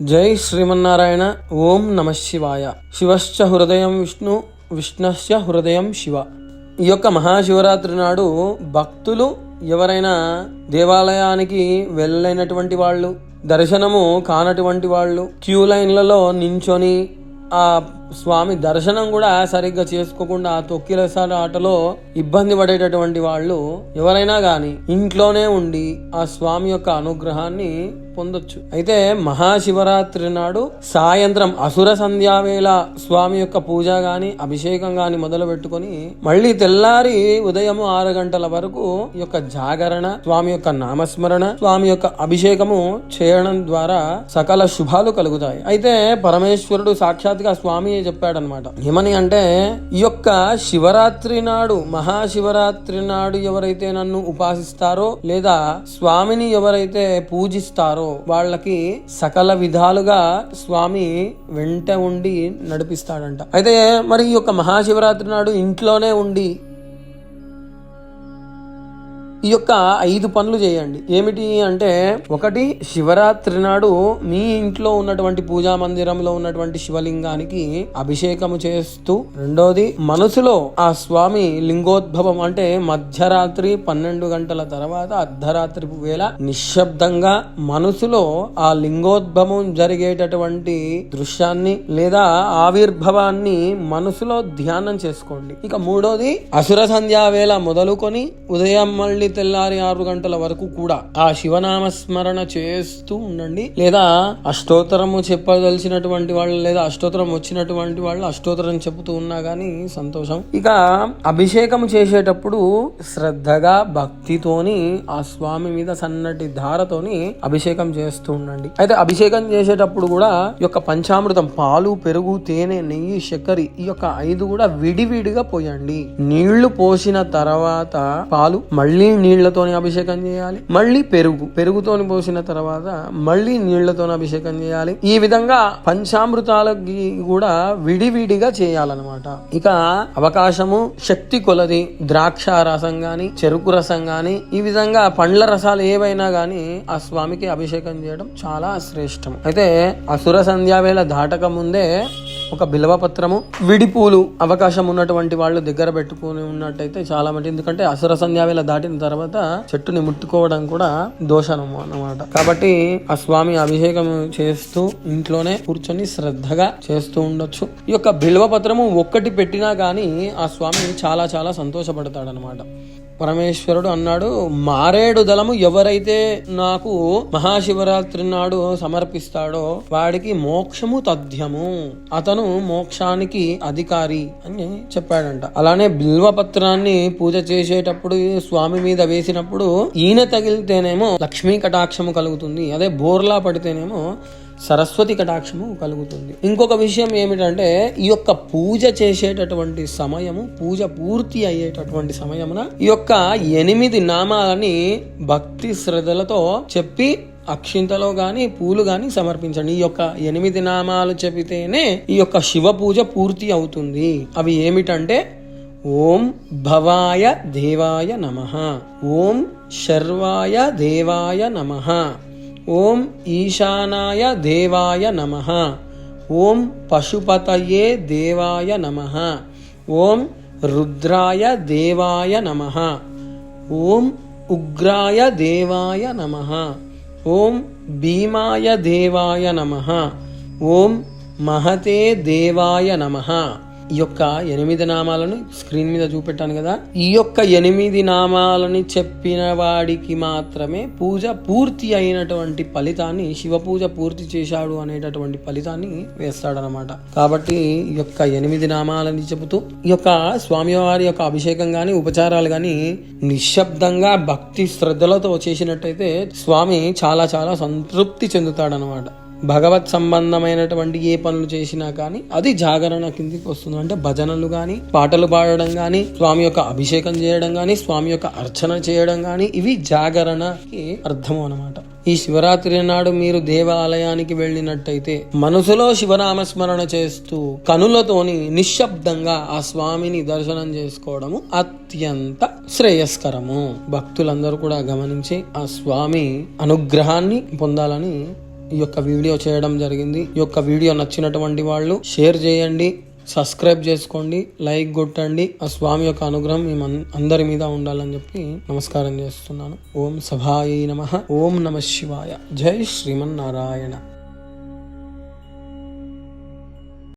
జై శ్రీమన్నారాయణ ఓం నమ శివాయ. శివశ్చ హృదయం విష్ణు విష్ణశ్చ హృదయం శివ. ఈ యొక్క మహాశివరాత్రి నాడు భక్తులు ఎవరైనా దేవాలయానికి వెళ్ళైనటువంటి వాళ్ళు దర్శనము కానటువంటి వాళ్ళు క్యూ లైన్లలో నించొని ఆ స్వామి దర్శనం కూడా సరిగ్గా చేసుకోకుండా తొక్కిలసాల ఆటలో ఇబ్బంది పడేటటువంటి వాళ్ళు ఎవరైనా గాని ఇంట్లోనే ఉండి ఆ స్వామి యొక్క అనుగ్రహాన్ని పొందొచ్చు. అయితే మహాశివరాత్రి నాడు సాయంత్రం అసుర సంధ్యావేళ స్వామి యొక్క పూజ గాని అభిషేకం గాని మొదలు పెట్టుకొని మళ్ళీ తెల్లారి ఉదయం ఆరు గంటల వరకు యొక్క జాగరణ స్వామి యొక్క నామస్మరణ స్వామి యొక్క అభిషేకము చేయడం ద్వారా సకల శుభాలు కలుగుతాయి. అయితే పరమేశ్వరుడు సాక్షాత్గా స్వామి చెప్పాడనమాట. ఏమని అంటే ఈ యొక్క శివరాత్రి నాడు మహాశివరాత్రి నాడు ఎవరైతే నన్ను ఉపాసిస్తారో లేదా స్వామిని ఎవరైతే పూజిస్తారో వాళ్ళకి సకల విధాలుగా స్వామి వెంట ఉండి నడిపిస్తాడంట. అయితే మరి ఈ యొక్క మహాశివరాత్రి నాడు ఇంట్లోనే ఉండి ఈ యొక్క ఐదు పనులు చేయండి. ఏమిటి అంటే ఒకటి శివరాత్రి నాడు మీ ఇంట్లో ఉన్నటువంటి పూజా మందిరంలో ఉన్నటువంటి శివలింగానికి అభిషేకము చేస్తూ రెండోది మనసులో ఆ స్వామి లింగోద్భవం అంటే మధ్యరాత్రి పన్నెండు గంటల తర్వాత అర్ధరాత్రి వేళ నిశ్శబ్దంగా మనసులో ఆ లింగోద్భవం జరిగేటటువంటి దృశ్యాన్ని లేదా ఆవిర్భవాన్ని మనసులో ధ్యానం చేసుకోండి. ఇక మూడోది అసుర సంధ్యా వేళ మొదలుకొని ఉదయం మళ్ళీ తెల్లారి ఆరు గంటల వరకు కూడా ఆ శివనామ స్మరణ చేస్తూ ఉండండి. లేదా అష్టోత్తరము చెప్పదలిచినటువంటి వాళ్ళు లేదా అష్టోత్తరం వచ్చినటువంటి వాళ్ళు అష్టోత్తరం చెబుతూ ఉన్నా కానీ సంతోషం. ఇక అభిషేకం చేసేటప్పుడు శ్రద్ధగా భక్తితోని ఆ స్వామి మీద సన్నటి ధారతోని అభిషేకం చేస్తూ ఉండండి. అయితే అభిషేకం చేసేటప్పుడు కూడా ఈ యొక్క పంచామృతం పాలు పెరుగు తేనె నెయ్యి చక్కెర ఈ యొక్క ఐదు కూడా విడివిడిగా పోయండి. నీళ్ళు పోసిన తర్వాత పాలు మళ్ళీ నీళ్ళతోని అభిషేకం చేయాలి. మళ్ళీ పెరుగు పెరుగుతోని పోసిన తర్వాత మళ్ళీ నీళ్ళతో అభిషేకం చేయాలి. ఈ విధంగా పంచామృతాలకి కూడా విడివిడిగా చేయాలన్నమాట. ఇక అవకాశము శక్తి కొలది ద్రాక్ష రసం గాని చెరుకు రసం గాని ఈ విధంగా పండ్ల రసాలు ఏవైనా గాని ఆ స్వామికి అభిషేకం చేయడం చాలా శ్రేష్టం అయితే అసుర సంధ్యావేళ దాటక ముందే ఒక బిల్వపత్రము విడిపూలు అవకాశం ఉన్నటువంటి వాళ్ళు దగ్గర పెట్టుకుని ఉన్నట్టయితే చాలా మంది ఎందుకంటే అసుర సంధ్యావేళ దాటిన తర్వాత చెట్టుని ముట్టుకోవడం కూడా దోషణము అన్నమాట. కాబట్టి ఆ స్వామి అభిషేకం చేస్తూ ఇంట్లోనే కూర్చొని శ్రద్ధగా చేస్తూ ఉండొచ్చు. ఈ యొక్క బిల్వపత్రము ఒక్కటి పెట్టినా గానీ ఆ స్వామి చాలా చాలా సంతోషపడతాడనమాట పరమేశ్వరుడు అన్నాడు మారేడు దళము ఎవరైతే నాకు మహాశివరాత్రి నాడు సమర్పిస్తాడో వాడికి మోక్షము తథ్యము. అతను మోక్షానికి అధికారి అని చెప్పాడంట. అలానే బిల్వపత్రాన్ని పూజ చేసేటప్పుడు స్వామి మీద వేసినప్పుడు ఈయన తగిలితేనేమో లక్ష్మీ కటాక్షము కలుగుతుంది. అదే బోర్లా పడితేనేమో సరస్వతి కటాక్షము కలుగుతుంది. ఇంకొక విషయం ఏమిటంటే ఈ యొక్క పూజ చేసేటటువంటి సమయము పూజ పూర్తి అయ్యేటటువంటి సమయమున ఈ యొక్క ఎనిమిది నామాలని భక్తి శ్రద్ధలతో చెప్పి అక్షింతలో గాని పూలు గాని సమర్పించండి. ఈ యొక్క ఎనిమిది నామాలు చెబితేనే ఈ యొక్క శివ పూజ పూర్తి అవుతుంది. అవి ఏమిటంటే ఓం భవాయ దేవాయ నమ ఓం శర్వాయ దేవాయ నమ. ఓం ఈశానాయ దేవాయ నమ. ఓం పశుపతయే దేవాయ నమ. ఓం రుద్రాయ దేవాయ నమ. ఓం ఉగ్రాయ దేవాయ నమ. ఓం భీమాయ దేవాయ నమ. ఓం మహతే దేవాయ నమ. ఈ యొక్క ఎనిమిది నామాలను స్క్రీన్ మీద చూపెట్టాను కదా. ఈ యొక్క ఎనిమిది నామాలని చెప్పిన వాడికి మాత్రమే పూజ పూర్తి అయినటువంటి ఫలితాన్ని శివ పూజ పూర్తి చేశాడు అనేటటువంటి ఫలితాన్ని వేస్తాడనమాట. కాబట్టి ఈ యొక్క ఎనిమిది నామాలని చెబుతూ ఈ యొక్క స్వామివారి యొక్క అభిషేకం గాని ఉపచారాలు గాని నిశ్శబ్దంగా భక్తి శ్రద్ధలతో చేసినట్టయితే స్వామి చాలా చాలా సంతృప్తి చెందుతాడనమాట. భగవత్ సంబంధమైనటువంటి ఏ పనులు చేసినా కానీ అది జాగరణ కిందికి వస్తుంది. అంటే భజనలు కానీ పాటలు పాడడం కానీ స్వామి యొక్క అభిషేకం చేయడం కానీ స్వామి యొక్క అర్చన చేయడం కానీ ఇవి జాగరణకి అర్థం అనమాట ఈ శివరాత్రి నాడు మీరు దేవాలయానికి వెళ్ళినట్టయితే మనసులో శివనామస్మరణ చేస్తూ కనులతోని నిశ్శబ్దంగా ఆ స్వామిని దర్శనం చేసుకోవడము అత్యంత శ్రేయస్కరము. భక్తులందరూ కూడా గమనించి ఆ స్వామి అనుగ్రహాన్ని పొందాలని ఈ యొక్క వీడియో చేయడం జరిగింది. ఈ యొక్క వీడియో నచ్చినటువంటి వాళ్ళు షేర్ చేయండి సబ్స్క్రైబ్ చేసుకోండి లైక్ కొట్టండి. ఆ స్వామి యొక్క అనుగ్రహం మీ అందరి మీద ఉండాలని చెప్పి నమస్కారం చేస్తున్నాను. ఓం సభాయ నమ. ఓం నమ శివాయ. జై శ్రీమన్నారాయణ.